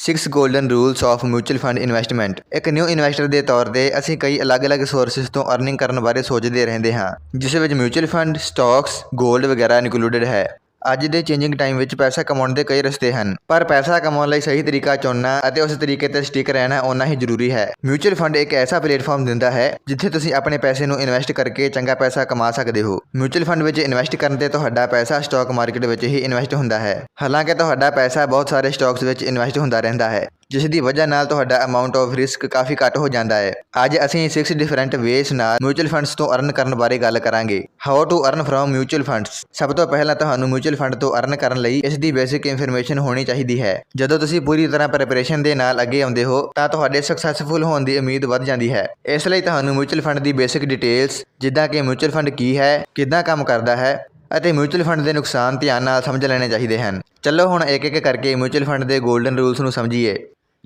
6 golden rules of mutual fund investment ਇੱਕ new investor ਦੇ ਤੌਰ ਤੇ ਅਸੀਂ ਕਈ ਅਲੱਗ-ਅਲੱਗ ਸੋਰਸਸ ਤੋਂ ਅਰਨਿੰਗ ਕਰਨ ਬਾਰੇ ਸੋਚਦੇ ਰਹਿੰਦੇ ਹਾਂ, ਜਿਸ ਵਿੱਚ ਮਿਊਚੁਅਲ ਫੰਡ ਸਟਾਕਸ ਗੋਲਡ ਵਗੈਰਾ ਇਨਕਲੂਡਡ ਹੈ। ਅੱਜ ਦੇ ਚੇਂਜਿੰਗ ਟਾਈਮ ਵਿੱਚ ਪੈਸਾ ਕਮਾਉਣ ਦੇ ਕਈ ਰਸਤੇ ਹਨ, ਪਰ ਪੈਸਾ ਕਮਾਉਣ ਲਈ ਸਹੀ ਤਰੀਕਾ ਚੁਣਨਾ ਅਤੇ ਉਸ ਤਰੀਕੇ ਤੇ ਸਟਿਕ ਰਹਿਣਾ ਓਨਾ ਹੀ ਜ਼ਰੂਰੀ ਹੈ। ਮਿਊਚੁਅਲ ਫੰਡ ਇੱਕ ਐਸਾ ਪਲੇਟਫਾਰਮ ਦਿੰਦਾ ਹੈ, ਜਿੱਥੇ ਤੁਸੀਂ ਆਪਣੇ ਪੈਸੇ ਨੂੰ ਇਨਵੈਸਟ ਕਰਕੇ ਚੰਗਾ ਪੈਸਾ ਕਮਾ ਸਕਦੇ ਹੋ। ਮਿਊਚੁਅਲ ਫੰਡ ਵਿੱਚ ਇਨਵੈਸਟ ਕਰਨ ਤੇ ਤੁਹਾਡਾ ਪੈਸਾ ਸਟਾਕ ਮਾਰਕੀਟ ਵਿੱਚ ਹੀ ਇਨਵੈਸਟ ਹੁੰਦਾ ਹੈ। ਹਾਲਾਂਕਿ ਤੁਹਾਡਾ ਪੈਸਾ ਬਹੁਤ ਸਾਰੇ ਸਟਾਕਸ ਵਿੱਚ ਇਨਵੈਸਟ ਹੁੰਦਾ ਰਹਿੰਦਾ ਹੈ। ਜਿਸ ਦੀ ਵਜ੍ਹਾ ਨਾਲ ਤੁਹਾਡਾ ਅਮਾਉਂਟ ਆਫ ਰਿਸਕ ਕਾਫੀ ਘੱਟ ਹੋ ਜਾਂਦਾ ਹੈ। ਅੱਜ ਅਸੀਂ 6 ਡਿਫਰੈਂਟ ਵੇਸ ਨਾਲ ਮਿਊਚੁਅਲ ਫੰਡਸ ਤੋਂ ਅਰਨ ਕਰਨ ਬਾਰੇ ਗੱਲ ਕਰਾਂਗੇ। How to earn from mutual funds ਸਭ ਤੋਂ ਪਹਿਲਾਂ ਤੁਹਾਨੂੰ ਮਿਊਚੁਅਲ ਫੰਡ ਤੋਂ ਅਰਨ ਕਰਨ ਲਈ ਇਸ ਦੀ ਬੇਸਿਕ ਇਨਫੋਰਮੇਸ਼ਨ ਹੋਣੀ ਚਾਹੀਦੀ ਹੈ। ਜਦੋਂ ਤੁਸੀਂ ਪੂਰੀ ਤਰ੍ਹਾਂ ਪ੍ਰੈਪਰੇਸ਼ਨ ਦੇ ਨਾਲ ਅੱਗੇ ਆਉਂਦੇ ਹੋ, ਤਾਂ ਤੁਹਾਡੇ ਸਕਸੈਸਫੁਲ ਹੋਣ ਦੀ ਉਮੀਦ ਵੱਧ ਜਾਂਦੀ ਹੈ। ਇਸ ਲਈ ਤੁਹਾਨੂੰ ਮਿਊਚੁਅਲ ਫੰਡ ਦੀ ਬੇਸਿਕ ਡਿਟੇਲਸ ਜਿੱਦਾਂ ਕਿ ਮਿਊਚੁਅਲ ਫੰਡ ਕੀ ਹੈ, ਕਿੱਦਾਂ ਕੰਮ ਕਰਦਾ ਹੈ, ਅਤੇ ਮਿਊਚੁਅਲ ਫੰਡ ਦੇ ਨੁਕਸਾਨ ਧਿਆਨ ਨਾਲ ਸਮਝ ਲੈਣੇ ਚਾਹੀਦੇ ਹਨ। ਚਲੋ ਹੁਣ ਇੱਕ ਇੱਕ ਕਰਕੇ ਮਿਊਚੁਅਲ ਫੰਡ ਦੇ 골ਡਨ ਰੂਲਸ ਨੂੰ ਸਮਝੀਏ।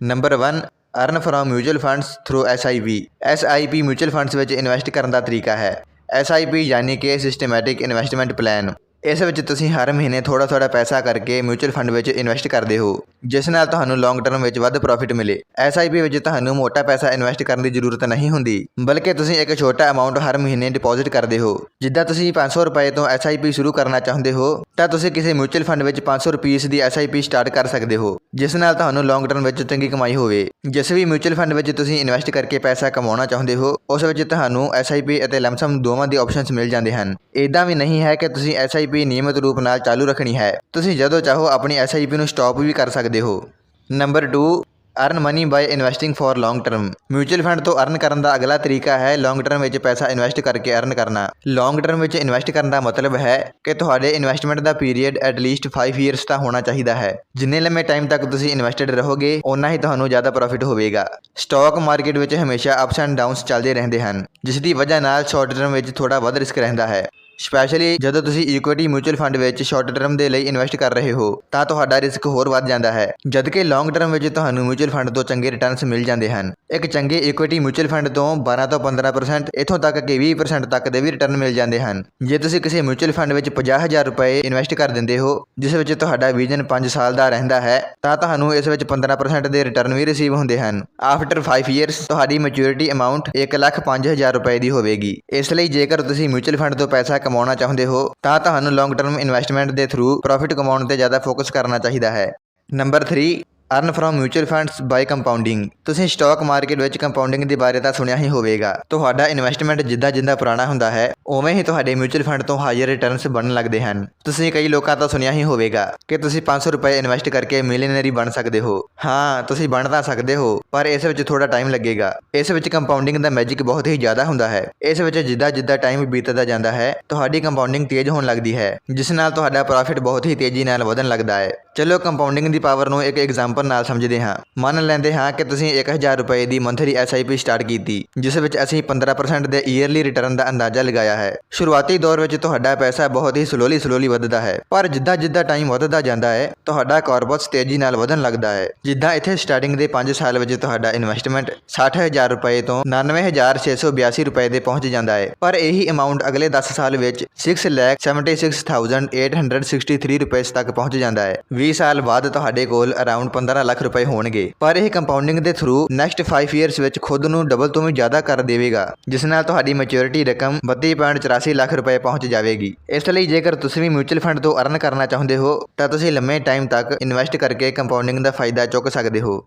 Number 1 earn from mutual funds through SIP SIP mutual funds ਵਿੱਚ ਇਨਵੈਸਟ ਕਰਨ ਦਾ ਤਰੀਕਾ ਹੈ। SIP ਯਾਨੀ ਕਿ ਸਿਸਟਮੈਟਿਕ ਇਨਵੈਸਟਮੈਂਟ ਪਲਾਨ ਇਸ ਵਿੱਚ ਤੁਸੀਂ ਹਰ ਮਹੀਨੇ ਥੋੜਾ ਥੋੜਾ ਪੈਸਾ ਕਰਕੇ ਮਿਊਚੁਅਲ ਫੰਡ ਵਿੱਚ ਇਨਵੈਸਟ ਕਰਦੇ ਹੋ, ਜਿਸ ਨਾਲ ਤੁਹਾਨੂੰ ਲੌਂਗ ਟਰਮ ਵਿੱਚ ਵੱਧ ਪ੍ਰੋਫਿਟ ਮਿਲੇ। SIP ਵਿੱਚ ਤੁਹਾਨੂੰ ਮੋਟਾ ਪੈਸਾ ਇਨਵੈਸਟ ਕਰਨ ਦੀ ਜ਼ਰੂਰਤ ਨਹੀਂ ਹੁੰਦੀ, ਬਲਕਿ ਤੁਸੀਂ ਇੱਕ ਛੋਟਾ ਅਮਾਉਂਟ ਹਰ ਮਹੀਨੇ ਡਿਪੋਜ਼ਿਟ ਕਰਦੇ ਹੋ। ਜਿੱਦਾਂ ਤੁਸੀਂ 500 ਰੁਪਏ ਤੋਂ SIP ਸ਼ੁਰੂ ਕਰਨਾ ਚਾਹੁੰਦੇ ਹੋ, ਤਾਂ ਤੁਸੀਂ ਕਿਸੇ ਮਿਊਚੁਅਲ ਫੰਡ ਵਿੱਚ 500 ਰੁਪਏ ਦੀ SIP ਸਟਾਰਟ ਕਰ ਸਕਦੇ ਹੋ, ਜਿਸ ਨਾਲ ਤੁਹਾਨੂੰ ਲੌਂਗ ਟਰਮ ਵਿੱਚ ਚੰਗੀ ਕਮਾਈ ਹੋਵੇ। ਜਿਸ ਵੀ ਮਿਊਚੁਅਲ ਫੰਡ ਵਿੱਚ ਤੁਸੀਂ ਇਨਵੈਸਟ ਕਰਕੇ ਪੈਸਾ ਕਮਾਉਣਾ ਚਾਹੁੰਦੇ ਹੋ, ਉਸ ਵਿੱਚ ਤੁਹਾਨੂੰ SIP ਅਤੇ ਲਮਸਮ ਦੋਵਾਂ ਦੀ ਆਪਸ਼ਨਸ ਮਿਲ ਜਾਂਦੇ ਹਨ। ਇਦਾਂ ਵੀ ਨਹੀਂ ਹੈ ਕਿ ਤੁਸੀਂ SIP ਨਿਯਮਿਤ ਰੂਪ ਨਾਲ ਚਾਲੂ ਰੱਖਣੀ ਹੈ। ਤੁਸੀਂ ਜਦੋਂ ਚਾਹੋ ਆਪਣੀ SIP ਨੂੰ ਸਟਾਪ ਵੀ ਕਰ ਸਕਦੇ ਹੋ। Number 2 earn money by investing for long term mutual fund ਤੋਂ ਅਰਨ ਕਰਨ ਦਾ ਅਗਲਾ ਤਰੀਕਾ ਹੈ ਲੌਂਗ ਟਰਮ ਵਿੱਚ ਪੈਸਾ ਇਨਵੈਸਟ ਕਰਕੇ ਅਰਨ ਕਰਨਾ। ਲੌਂਗ ਟਰਮ ਵਿੱਚ ਇਨਵੈਸਟ ਕਰਨ ਦਾ ਮਤਲਬ ਹੈ ਕਿ ਤੁਹਾਡੇ ਇਨਵੈਸਟਮੈਂਟ ਦਾ ਪੀਰੀਅਡ ਐਟ ਲੀਸਟ 5 ਇਅਰਸ ਦਾ ਹੋਣਾ ਚਾਹੀਦਾ ਹੈ। ਜਿੰਨੇ ਲੰਮੇ ਟਾਈਮ ਤੱਕ ਤੁਸੀਂ ਇਨਵੈਸਟਡ ਰਹੋਗੇ ਉਨਾ ਹੀ ਤੁਹਾਨੂੰ ਜ਼ਿਆਦਾ ਪ੍ਰੋਫਿਟ ਹੋਵੇਗਾ। ਸਟਾਕ ਮਾਰਕੀਟ ਵਿੱਚ ਹਮੇਸ਼ਾ ਅਪਸ ਐਂਡ ਡਾਊਨਸ ਚੱਲਦੇ ਰਹਿੰਦੇ ਹਨ, ਜਿਸ ਦੀ ਵਜ੍ਹਾ ਨਾਲ ਸ਼ਾਰਟ ਟਰਮ ਵਿੱਚ ਥੋੜਾ ਵੱਧ ਰਿਸਕ ਰਹਿੰਦਾ ਹੈ। ਸਪੈਸ਼ਲੀ ਜਦੋਂ ਤੁਸੀਂ ਇਕੁਇਟੀ ਮਿਊਚੁਅਲ ਫੰਡ ਵਿੱਚ ਸ਼ਾਰਟ ਟਰਮ ਦੇ ਲਈ ਇਨਵੈਸਟ ਕਰ ਰਹੇ ਹੋ, ਤਾਂ ਤੁਹਾਡਾ ਰਿਸਕ ਹੋਰ ਵੱਧ ਜਾਂਦਾ ਹੈ। ਜਦਕਿ ਲੌਂਗ ਟਰਮ ਵਿੱਚ ਤੁਹਾਨੂੰ ਮਿਊਚੁਅਲ ਫੰਡ ਤੋਂ ਚੰਗੇ ਰਿਟਰਨਸ ਮਿਲ ਜਾਂਦੇ ਹਨ। ਇੱਕ ਚੰਗੇ ਇਕੁਇਟੀ ਮਿਊਚੁਅਲ ਫੰਡ ਤੋਂ 12 ਤੋਂ 15% ਇਥੋਂ ਤੱਕ ਕਿ 20% ਤੱਕ ਦੇ ਵੀ ਰਿਟਰਨ ਮਿਲ ਜਾਂਦੇ ਹਨ। ਜੇ ਤੁਸੀਂ ਕਿਸੇ ਮਿਊਚੁਅਲ ਫੰਡ ਵਿੱਚ 50000 ਰੁਪਏ ਇਨਵੈਸਟ ਕਰ ਦਿੰਦੇ ਹੋ, ਜਿਸ ਵਿੱਚ ਤੁਹਾਡਾ ਵਿਜ਼ਨ 5 ਸਾਲ ਦਾ ਰਹਿੰਦਾ ਹੈ, ਤਾਂ ਤੁਹਾਨੂੰ ਇਸ ਵਿੱਚ 15% ਦੇ ਰਿਟਰਨ ਵੀ ਰਿਸੀਵ ਹੁੰਦੇ ਹਨ। ਆਫਟਰ 5 ਇਅਰਸ ਤੁਹਾਡੀ ਮੈਚੁਰਿਟੀ ਅਮਾਉਂਟ 105000 ਰੁਪਏ ਦੀ ਹੋਵੇਗੀ। ਇਸ ਲਈ ਜੇਕਰ ਤੁਸੀਂ ਮਿਊਚੁਅਲ ਫੰਡ ਤੋਂ ਪੈਸਾ ਕਮਾਉਣਾ ਚਾਹੁੰਦੇ ਹੋ, ਤਾਂ ਤੁਹਾਨੂੰ ਲੌਂਗ ਟਰਮ ਇਨਵੈਸਟਮੈਂਟ ਦੇ ਥਰੂ ਪ੍ਰੋਫਿਟ ਕਮਾਉਣ ਤੇ ਜ਼ਿਆਦਾ ਫੋਕਸ ਕਰਨਾ ਚਾਹੀਦਾ ਹੈ। Number 3 earn from mutual funds by compounding ਤੁਸੀਂ ਸਟਾਕ ਮਾਰਕੀਟ ਵਿੱਚ ਕੰਪਾਊਂਡਿੰਗ ਦੇ ਬਾਰੇ ਤਾਂ ਸੁਣਿਆ ਹੀ ਹੋਵੇਗਾ। ਤੁਹਾਡਾ ਇਨਵੈਸਟਮੈਂਟ ਜਿੱਦਾਂ ਜਿੱਦਾਂ ਪੁਰਾਣਾ ਹੁੰਦਾ ਹੈ, ਉਵੇਂ ਹੀ ਤੁਹਾਡੇ ਮਿਊਚੁਅਲ ਫੰਡ ਤੋਂ ਹਾਇਰ ਰਿਟਰਨਸ ਬਣਨ ਲੱਗਦੇ ਹਨ। ਤੁਸੀਂ ਕਈ ਲੋਕਾਂ ਤਾਂ ਸੁਣਿਆ ਹੀ ਹੋਵੇਗਾ ਕਿ ਤੁਸੀਂ 500 ਰੁਪਏ ਇਨਵੈਸਟ ਕਰਕੇ ਮਿਲੀਨਰੀ ਬਣ ਸਕਦੇ ਹੋ। ਹਾਂ, ਤੁਸੀਂ ਬਣ ਤਾਂ ਸਕਦੇ ਹੋ, ਪਰ ਇਸ ਵਿੱਚ ਥੋੜਾ ਟਾਈਮ ਲੱਗੇਗਾ। ਇਸ ਵਿੱਚ ਕੰਪਾਊਂਡਿੰਗ ਦਾ ਮੈਜਿਕ ਬਹੁਤ ਹੀ ਜ਼ਿਆਦਾ ਹੁੰਦਾ ਹੈ। ਇਸ ਵਿੱਚ ਜਿੱਦਾਂ ਜਿੱਦਾਂ ਟਾਈਮ ਬੀਤਦਾ ਜਾਂਦਾ ਹੈ, ਤੁਹਾਡੀ ਕੰਪਾਊਂਡਿੰਗ ਤੇਜ਼ ਹੋਣ ਲੱਗਦੀ ਹੈ, ਜਿਸ ਨਾਲ ਤੁਹਾਡਾ ਪ੍ਰੋਫਿਟ ਬਹੁਤ ਹੀ ਤੇਜ਼ੀ ਨਾਲ ਵਧਣ ਲੱਗਦਾ ਹੈ। ਚਲੋ ਕੰਪਾਊਂਡਿੰਗ ਦੀ ਪਾਵਰ ਨੂੰ ਇੱਕ ਐਗਜ਼ਾਮਪਲ ਨਾਲ ਸਮਝਦੇ ਹਾਂ। ਮੰਨ ਲੈਂਦੇ ਹਾਂ ਕਿ ਤੁਸੀਂ 1000 ਰੁਪਏ ਦੀ ਮੰਥਲੀ SIP ਸਟਾਰਟ ਕੀਤੀ, ਜਿਸ ਵਿੱਚ ਅਸੀਂ 15% ਦੇ ਈਅਰਲੀ ਰਿਟਰਨ ਦਾ ਅੰਦਾਜ਼ਾ ਲਗਾਇਆ ਹੈ। ਸ਼ੁਰੂਆਤੀ ਦੌਰ ਵਿੱਚ ਤੁਹਾਡਾ ਪੈਸਾ ਬਹੁਤ ਹੀ ਸਲੋਲੀ ਸਲੋਲੀ ਵੱਧਦਾ ਹੈ। ਪਰ ਜਿੱਦਾਂ ਜਿੱਦਾਂ ਟਾਈਮ ਵੱਧਦਾ ਜਾਂਦਾ ਹੈ, ਤੁਹਾਡਾ ਕਾਰਪਸ ਤੇਜ਼ੀ ਨਾਲ ਵਧਣ ਲੱਗਦਾ ਹੈ। ਜਿੱਦਾਂ ਇੱਥੇ ਸਟਾਰਟਿੰਗ ਦੇ 5 ਸਾਲ ਵਿੱਚ ਤੁਹਾਡਾ ਇਨਵੈਸਟਮੈਂਟ 60000 ਰੁਪਏ ਤੋਂ 99682 ਰੁਪਏ ਦੇ ਪਹੁੰਚ ਜਾਂਦਾ ਹੈ। ਪਰ ਇਹੀ ਅਮਾਉਂਟ ਅਗਲੇ 10 ਸਾਲ ਵਿੱਚ 676863 ਰੁਪਏ ਤੱਕ ਪਹੁੰਚ ਜਾਂਦਾ ਹੈ। 20 ਸਾਲ ਬਾਅਦ ਤੁਹਾਡੇ ਕੋਲ ਅਰਾਊਂਡ 15 ਲੱਖ ਰੁਪਏ ਹੋਣਗੇ। ਪਰ ਇਹ ਕੰਪਾਊਂਡਿੰਗ ਦੇ ਥਰੂ ਨੈਕਸਟ 5 ਇਅਰਸ ਵਿੱਚ ਖੁਦ ਨੂੰ ਡਬਲ ਤੋਂ ਵੀ ਜ਼ਿਆਦਾ ਕਰ ਦੇਵੇਗਾ, ਜਿਸ ਨਾਲ ਤੁਹਾਡੀ ਮੈਚੁਰਿਟੀ ਰਕਮ 32.84 ਲੱਖ ਰੁਪਏ ਪਹੁੰਚ ਜਾਵੇਗੀ। ਇਸ ਲਈ ਜੇਕਰ ਤੁਸੀਂ ਵੀ ਮਿਊਚੁਅਲ ਫੰਡ ਤੋਂ ਅਰਨ ਕਰਨਾ ਚਾਹੁੰਦੇ ਹੋ, ਤਾਂ ਤੁਸੀਂ ਲੰਮੇ ਟਾਈਮ ਤੱਕ ਇਨਵੈਸਟ ਕਰਕੇ ਕੰਪਾਊਂਡਿੰਗ ਦਾ ਫਾਇਦਾ ਚੁੱਕ ਸਕਦੇ ਹੋ।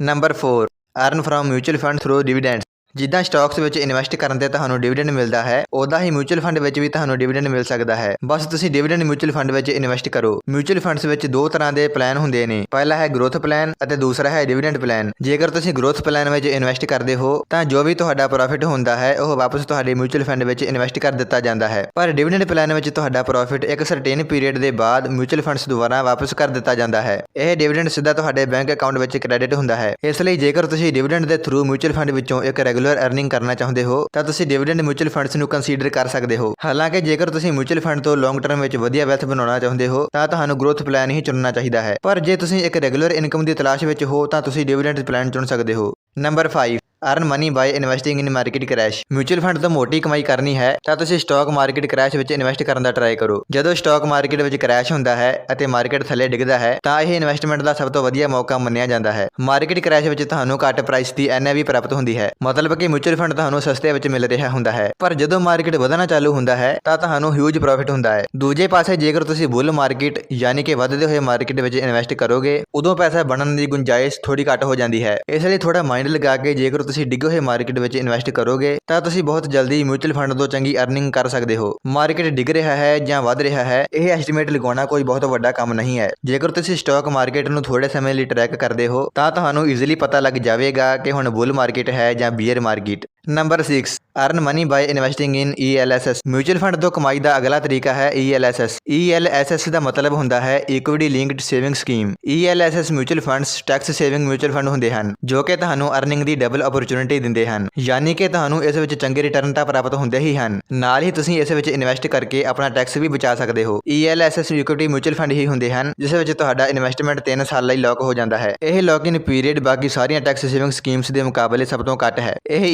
Number 4 earn from mutual fund through dividends ਜਿੱਦਾਂ ਸਟਾਕਸ ਵਿੱਚ ਇਨਵੈਸਟ ਕਰਨ ਤੇ ਤੁਹਾਨੂੰ ਡਿਵੀਡੈਂਡ ਮਿਲਦਾ ਹੈ ਉਦਾਂ ਹੀ ਮਿਊਚੁਅਲ ਫੰਡ ਵਿੱਚ ਵੀ ਤੁਹਾਨੂੰ ਡਿਵੀਡੈਂਡ ਮਿਲ ਸਕਦਾ ਹੈ। ਬਸ ਤੁਸੀਂ ਡਿਵੀਡੈਂਡ ਮਿਊਚੁਅਲ ਫੰਡ ਵਿੱਚ ਇਨਵੈਸਟ ਕਰੋ। ਮਿਊਚੁਅਲ ਫੰਡਸ ਵਿੱਚ ਦੋ ਤਰ੍ਹਾਂ ਦੇ ਪਲਾਨ ਹੁੰਦੇ ਨੇ। ਪਹਿਲਾ ਹੈ ਗਰੋਥ ਪਲਾਨ ਅਤੇ ਦੂਸਰਾ ਹੈ ਡਿਵੀਡੈਂਡ ਪਲਾਨ। ਜੇਕਰ ਤੁਸੀਂ ਗਰੋਥ ਪਲਾਨ ਵਿੱਚ ਇਨਵੈਸਟ ਕਰਦੇ ਹੋ, ਤਾਂ ਜੋ ਵੀ ਤੁਹਾਡਾ ਪ੍ਰੋਫਿਟ ਹੁੰਦਾ ਹੈ, ਉਹ ਵਾਪਸ ਤੁਹਾਡੇ ਮਿਊਚੁਅਲ ਫੰਡ ਵਿੱਚ ਇਨਵੈਸਟ ਕਰ ਦਿੱਤਾ ਜਾਂਦਾ ਹੈ। ਪਰ ਡਿਵੀਡੈਂਡ ਪਲਾਨ ਵਿੱਚ ਤੁਹਾਡਾ ਪ੍ਰੋਫਿਟ ਇੱਕ ਸਰਟੇਨ ਪੀਰੀਅਡ ਦੇ ਬਾਅਦ ਮਿਊਚੁਅਲ ਫੰਡਸ ਦੁਆਰਾ ਵਾਪਸ ਕਰ ਦਿੱਤਾ ਜਾਂਦਾ ਹੈ। ਇਹ ਡਿਵੀਡੈਂਡ ਸਿੱਧਾ ਤੁਹਾਡੇ ਬੈਂਕ ਅਕਾਊਂਟ ਵਿੱਚ ਕ੍ਰੈਡਿਟ ਹੁੰਦਾ ਹੈ। ਇਸ ਲਈ ਜੇਕਰ ਤੁਸੀਂ ਡਿਵੀਡੈਂਡ ਦੇ ਥਰੂ ਮਿਊਚੁਅਲ ਫੰਡ ਵਿੱਚੋਂ ਇੱਕ ਰੈਗੂਲਰ ਅਰਨਿੰਗ ਕਰਨਾ ਚਾਹੁੰਦੇ ਹੋ, ਤਾਂ ਤੁਸੀਂ ਡਿਵੀਡੈਂਡ ਮਿਊਚੁਅਲ ਫੰਡਸ ਨੂੰ ਕੰਸੀਡਰ ਕਰ ਸਕਦੇ ਹੋ। ਹਾਲਾਂਕਿ ਜੇਕਰ ਤੁਸੀਂ ਮਿਊਚੁਅਲ ਫੰਡ ਤੋਂ ਲੌਂਗ ਟਰਮ ਵਿੱਚ ਵਧੀਆ ਵੈਲਥ ਬਣਾਉਣਾ ਚਾਹੁੰਦੇ ਹੋ, ਤਾਂ ਤੁਹਾਨੂੰ ਗਰੋਥ ਪਲਾਨ ਹੀ ਚੁਣਨਾ ਚਾਹੀਦਾ ਹੈ। ਪਰ ਜੇ ਤੁਸੀਂ ਇੱਕ ਰੈਗੂਲਰ ਇਨਕਮ ਦੀ ਤਲਾਸ਼ ਵਿੱਚ ਹੋ, ਤਾਂ ਤੁਸੀਂ ਡਿਵੀਡੈਂਡ ਪਲਾਨ ਚੁਣ ਸਕਦੇ ਹੋ। Number 5 earn money by investing in market crash mutual fund ਤੋਂ ਮੋਟੀ ਕਮਾਈ ਕਰਨੀ ਹੈ, ਤਾਂ ਤੁਸੀਂ ਸਟਾਕ ਮਾਰਕੀਟ ਕ੍ਰੈਸ਼ ਵਿੱਚ ਇਨਵੈਸਟ ਕਰਨ ਦਾ ਟਰਾਈ ਕਰੋ। ਜਦੋਂ ਸਟਾਕ ਮਾਰਕੀਟ ਵਿੱਚ ਕ੍ਰੈਸ਼ ਹੁੰਦਾ ਹੈ ਅਤੇ ਮਾਰਕੀਟ ਥੱਲੇ ਡਿੱਗਦਾ ਹੈ, ਤਾਂ ਇਹ ਇਨਵੈਸਟਮੈਂਟ ਦਾ ਸਭ ਤੋਂ ਵਧੀਆ ਮੌਕਾ ਮੰਨਿਆ ਜਾਂਦਾ ਹੈ। ਮਾਰਕੀਟ ਕ੍ਰੈਸ਼ ਵਿੱਚ ਤੁਹਾਨੂੰ ਘੱਟ ਪ੍ਰਾਈਸ ਦੀ NAV ਪ੍ਰਾਪਤ ਹੁੰਦੀ ਹੈ। ਮਤਲਬ ਕਿ ਮਿਊਚੁਅਲ ਫੰਡ ਤੁਹਾਨੂੰ ਸਸਤੇ ਵਿੱਚ ਮਿਲ ਰਿਹਾ ਹੁੰਦਾ ਹੈ। ਪਰ ਜਦੋਂ ਮਾਰਕੀਟ ਵਧਣਾ ਚਾਲੂ ਹੁੰਦਾ ਹੈ, ਤਾਂ ਤੁਹਾਨੂੰ ਹਿਊਜ ਪ੍ਰੋਫਿਟ ਹੁੰਦਾ ਹੈ। ਦੂਜੇ ਪਾਸੇ ਜੇਕਰ ਤੁਸੀਂ ਬੁੱਲ ਮਾਰਕੀਟ ਯਾਨੀ ਕਿ ਵਧਦੇ ਹੋਏ ਮਾਰਕੀਟ ਵਿੱਚ ਇਨਵੈਸਟ ਕਰੋਗੇ, ਉਦੋਂ ਪੈਸਾ ਬਣਨ ਦੀ ਗੁੰਜਾਇਸ਼ ਥੋੜੀ ਘੱਟ ਹੋ ਜਾਂਦੀ ਹੈ। ਇਸ ਲਈ ਥੋੜਾ ਮਾਈਂਡ ਲਗਾ ਕੇ ਜੇਕਰ ਤੁਸੀਂ ਡਿੱਗੇ ਹੋਏ ਮਾਰਕੀਟ ਵਿੱਚ ਇਨਵੈਸਟ ਕਰੋਗੇ, ਤਾਂ ਤੁਸੀਂ ਬਹੁਤ ਜਲਦੀ ਮਿਊਚੁਅਲ ਫੰਡ ਤੋਂ ਚੰਗੀ ਅਰਨਿੰਗ ਕਰ ਸਕਦੇ ਹੋ। ਮਾਰਕੀਟ ਡਿੱਗ ਰਿਹਾ ਹੈ ਜਾਂ ਵਧ ਰਿਹਾ ਹੈ, ਇਹ ਐਸਟੀਮੇਟ ਲਗਾਉਣਾ ਕੋਈ ਬਹੁਤ ਵੱਡਾ ਕੰਮ ਨਹੀਂ ਹੈ। ਜੇਕਰ ਤੁਸੀਂ ਸਟਾਕ ਮਾਰਕੀਟ ਨੂੰ ਥੋੜੇ ਸਮੇਂ ਲਈ ਟਰੈਕ ਕਰਦੇ ਹੋ, ਤਾਂ ਤੁਹਾਨੂੰ ਈਜ਼ੀਲੀ ਪਤਾ ਲੱਗ ਜਾਵੇਗਾ ਕਿ ਹੁਣ ਬੁੱਲ ਮਾਰਕੀਟ ਹੈ ਜਾਂ bear market number 6 earn money by investing in ELSS mutual fund ਤੋਂ ਕਮਾਈ ਦਾ ਅਗਲਾ ਤਰੀਕਾ ਹੈ ELSS ELSS ਦਾ ਮਤਲਬ ਹੁੰਦਾ ਹੈ equity linked saving scheme ELSS mutual funds tax saving mutual fund ਹੁੰਦੇ ਹਨ, ਜੋ ਕਿ ਤੁਹਾਨੂੰ ਅਰਨਿੰਗ ਦੀ ਡਬਲ ਓਪਰਚੁਨਿਟੀ ਦਿੰਦੇ ਹਨ। ਯਾਨੀ ਕਿ ਤੁਹਾਨੂੰ ਇਸ ਵਿੱਚ ਚੰਗੇ ਰਿਟਰਨ ਤਾਂ ਪ੍ਰਾਪਤ ਹੁੰਦੇ ਹੀ ਹਨ। ਨਾਲ ਹੀ ਤੁਸੀਂ ਇਸ ਵਿੱਚ ਇਨਵੈਸਟ ਕਰਕੇ ਆਪਣਾ ਟੈਕਸ ਵੀ ਬਚਾ ਸਕਦੇ ਹੋ। ELSS ਇਕੁਇਟੀ ਮਿਊਚੁਅਲ ਫੰਡ ਹੀ ਹੁੰਦੇ ਹਨ, ਜਿਸ ਵਿੱਚ ਤੁਹਾਡਾ ਇਨਵੈਸਟਮੈਂਟ 3 ਸਾਲ ਲਈ ਲੌਕ ਹੋ ਜਾਂਦਾ ਹੈ। ਇਹ ਲੌਕ-ਇਨ ਪੀਰੀਅਡ ਬਾਕੀ ਸਾਰੀਆਂ ਟੈਕਸ ਸੇਵਿੰਗ ਸਕੀਮਸ ਦੇ ਮੁਕਾਬਲੇ ਸਭ ਤੋਂ ਘੱਟ ਹੈ। ਇਹ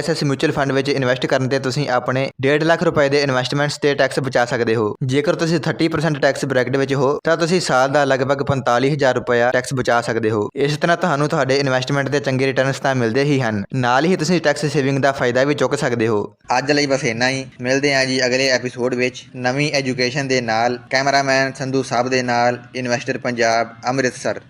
ELSS ਮਿਊਚੁਅਲ ਫੰਡ ਵਿੱਚ ਇਨਵੈਸਟ ਕਰਨ ਤੇ ਤੁਸੀਂ ਆਪਣੇ 1.5 ਲੱਖ ਰੁਪਏ ਦੇ ਇਨਵੈਸਟਮੈਂਟਸ ਤੇ ਟੈਕਸ ਬਚਾ ਸਕਦੇ ਹੋ। ਜੇਕਰ ਤੁਸੀਂ 30% ਟੈਕਸ ਬ੍ਰੈਕਟ ਵਿੱਚ ਹੋ, ਤਾਂ ਤੁਸੀਂ ਸਾਲ ਦਾ ਲਗਭਗ 45000 ਰੁਪਏ ਟੈਕਸ ਬਚਾ ਸਕਦੇ ਹੋ। ਇਸ ਤਰ੍ਹਾਂ ਤੁਹਾਨੂੰ ਤੁਹਾਡੇ ਇਨਵੈਸਟਮੈਂਟ ਦੇ ਚੰਗੇ ਰਿਟਰਨਸ ਤਾਂ ਮਿਲਦੇ ਹੀ ਹਨ। ਨਾਲ ਹੀ ਤੁਸੀਂ ਟੈਕਸ ਸੇਵਿੰਗ ਦਾ ਫਾਇਦਾ ਵੀ ਚੁੱਕ ਸਕਦੇ ਹੋ। ਅੱਜ ਲਈ ਬਸ ਇੰਨਾ ਹੀ। ਮਿਲਦੇ ਹਾਂ ਜੀ ਅਗਲੇ ਐਪੀਸੋਡ ਵਿੱਚ ਨਵੀਂ ਐਜੂਕੇਸ਼ਨ ਦੇ ਨਾਲ ਕੈਮਰਾਮੈਨ ਸੰਧੂ ਸਾਹਿਬ ਦੇ ਨਾਲ ਇਨਵੈਸਟਰ ਪੰਜਾਬ, ਅੰਮ੍ਰਿਤਸਰ।